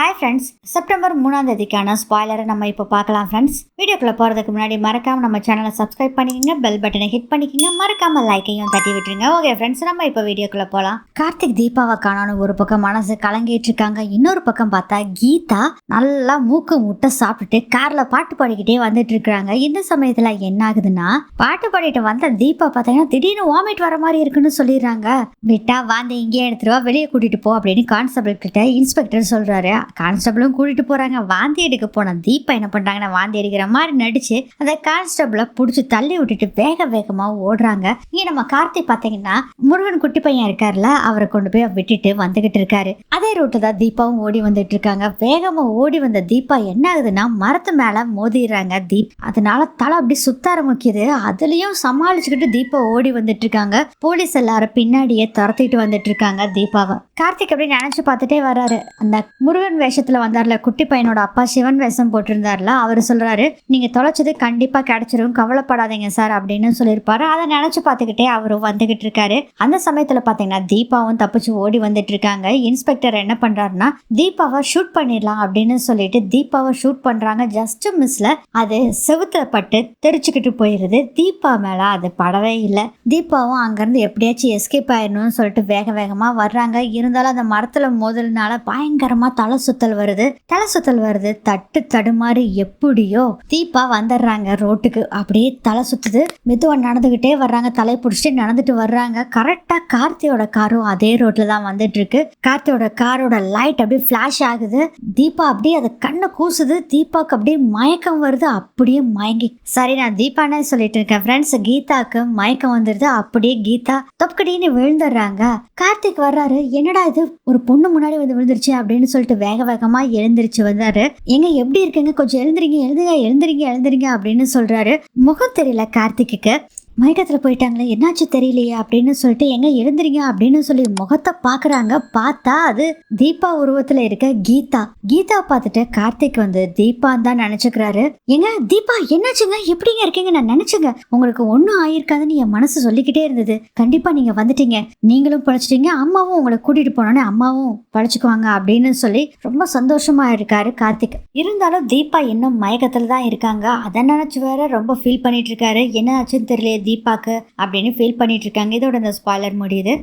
Hi friends September மூணாம் தேதிக்கான ஸ்பாய்லரை நம்ம இப்போ பார்க்கலாம் ஃப்ரெண்ட்ஸ் வீடியோக்குள்ள போகிறதுக்கு முன்னாடி மறக்காம நம்ம சேனலை சப்ஸ்கிரைப் பண்ணிக்கங்க பெல் பட்டனை ஹிட் பண்ணிக்கங்க மறக்காம லைக்கையும் தட்டி விட்டுருங்க. ஓகே ஃப்ரெண்ட்ஸ் நம்ம இப்போ வீடியோக்குள்ள போகலாம் கார்த்திக் தீபாவை காணான்னு ஒரு பக்கம் மனசு கலங்கிட்டு இருக்காங்க. இன்னொரு பக்கம் பார்த்தா கீதா நல்லா மூக்கு முட்டை சாப்பிட்டுட்டு கார்ல பாட்டு பாடிக்கிட்டே வந்துட்டு இருக்கிறாங்க இந்த சமயத்தில் என்ன ஆகுதுன்னா பாட்டு பாடிட்டு வந்த தீபா பார்த்தீங்கன்னா திடீர்னு வாமிட் வர மாதிரி இருக்குன்னு சொல்லிடுறாங்க. விட்டா வாந்தி இங்கேயே எடுத்துருவா வா வெளியே கூட்டிட்டு போ அப்படின்னு கான்ஸ்டபிள் கிட்ட இன்ஸ்பெக்டர் சொல்றாரு. கான்ஸ்டபிளும் கூட்டிகிட்டு போகிறாங்க வாந்தி எடுக்க போன தீபா என்ன பண்ணுறாங்கன்னா வாந்தி எடுக்கிற மாதிரி நடிச்சு அந்த கான்ஸ்டபிளை பிடிச்சி தள்ளி விட்டுட்டு வேக வேகமாக ஓடுறாங்க. இங்கே நம்ம கார்த்திக் பார்த்தீங்கன்னா முருகன் குட்டி பையன் இருக்கார்ல அவரை கொண்டு போய் விட்டுட்டு வந்துகிட்டு இருக்காரு. அதே ரூட்டு தான் தீபாவும் ஓடி வந்துட்டு இருக்காங்க. வேகமாக ஓடி வந்த தீபா என்ன ஆகுதுன்னா மரத்து மேலே மோதிடுறாங்க தீப். அதனால தலை அப்படி சுத்த ஆரம்பிக்குது. அதுலேயும் சமாளிச்சுக்கிட்டு தீபா ஓடி வந்துட்டு இருக்காங்க. போலீஸ் எல்லாரும் பின்னாடியே துரத்திட்டு வந்துட்டு இருக்காங்க தீபாவை. கார்த்திக் அப்படி நினைச்சு பார்த்துட்டே வராரு அந்த முருகன் வேஷத்தில் வந்தார்ல குட்டி பையனோட அப்பா சிவன் வேஷம் போட்டிருந்தார்ல அவர் சொல்கிறாரு நீங்கள் தொலைச்சது கண்டிப்பாக கிடச்சிரும் கவலைப்படாதீங்க சார் அப்படின்னு சொல்லியிருப்பாரு. அதை நினச்சி பார்த்துக்கிட்டே அவரும் வந்துகிட்டு இருக்காரு. அந்த சமயத்தில் பார்த்தீங்கன்னா தீபாவும் தப்பிச்சு ஓடி வந்துட்டு இருக்காங்க. இன்ஸ்பெக்டர் என்ன பண்ணுறாருன்னா தீபாவை ஷூட் பண்ணிடலாம் அப்படின்னு சொல்லிட்டு தீபாவை ஷூட் பண்ணுறாங்க ஜஸ்ட் மிஸ்ல அது செவுத்துல பட்டு தெரிச்சுக்கிட்டு போயிருது. தீபா மேலே அது படவே இல்லை. தீபாவும் அங்கேருந்து எப்படியாச்சும் எஸ்கேப் ஆயிடணும்னு சொல்லிட்டு வேக வேகமாக வர்றாங்க. இருந்தாலும் அந்த மரத்தில் மோதல்னால பயங்கரமாக தலை சுத்தல் வருது தலை சுத்தல் வருது தட்டு தடுமாறி எப்படியோ தீபா வந்துடுறாங்க ரோட்டுக்கு. அப்படியே தலை சுத்துது. மெதுவாக நடந்துக்கிட்டே வர்றாங்க தலை பிடிச்சிட்டு நடந்துட்டு வர்றாங்க. கரெக்டாக கார்த்தியோட காரும் அதே ரோட்டில் தான் வந்துட்டு இருக்கு கார்த்தியோட காரோட லைட் அப்படியே ஃப்ளாஷ் ஆகுது. தீபா அப்படியே அது கண்ணை கூசுது. தீபாவுக்கு அப்படியே மயக்கம் வருது. அப்படியே மயங்கி. சரி நான் தீபானே சொல்லிட்டு இருக்கேன் ஃப்ரெண்ட்ஸ் கீதாக்கு மயக்கம் வந்துருது. அப்படியே கீதா தொப்பக்கடின்னு விழுந்துடுறாங்க. கார்த்திக் வர்றாரு. என்னடா இது? ஒரு பொண்ணு முன்னாடி வந்து விழுந்துருச்சு அப்படின்னு சொல்லிட்டு வேக வேகமா எழுந்திருச்சு வந்தாரு எங்க எப்படி இருக்குங்க? கொஞ்சம் எழுந்திரிங்க எழுதுங்க எழுந்திரிங்க எழுந்திரிங்க அப்படின்னு சொல்றாரு. முகம் தெரியல கார்த்திக்கு மயக்கத்தில் போயிட்டாங்களே என்னாச்சு தெரியலையே அப்படின்னு சொல்லிட்டு எங்க எழுந்திரிங்க? அப்படின்னு சொல்லி முகத்தை பார்க்குறாங்க. பார்த்தா அது தீபா உருவத்தில் இருக்க கீதா. கீதா பார்த்துட்டு கார்த்திக் வந்து தீபான்னு தான் நினச்சிக்கிறாரு. ஏங்க தீபா என்னாச்சுங்க? எப்படிங்க இருக்கீங்க? நான் நினச்சேங்க. உங்களுக்கு ஒன்றும் ஆயிருக்காதுன்னு என் மனசு சொல்லிக்கிட்டே இருந்தது. கண்டிப்பாக நீங்கள் வந்துட்டீங்க. நீங்களும் பழச்சிட்டீங்க. அம்மாவும் உங்களை கூட்டிகிட்டு போனோன்னே அம்மாவும் பழச்சுக்குவாங்க அப்படின்னு சொல்லி ரொம்ப சந்தோஷமாக இருக்காரு கார்த்திக். இருந்தாலும் தீபா இன்னும் மயக்கத்தில் தான் இருக்காங்க. அதை நினச்சி வேற ரொம்ப ஃபீல் பண்ணிட்டு இருக்காரு. என்ன ஆச்சுன்னு தெரியல தீபாக்கு அப்படின்னு ஃபீல் பண்ணிட்டு இருக்காங்க. இதோட இந்த ஸ்பாய்லர் முடியுது.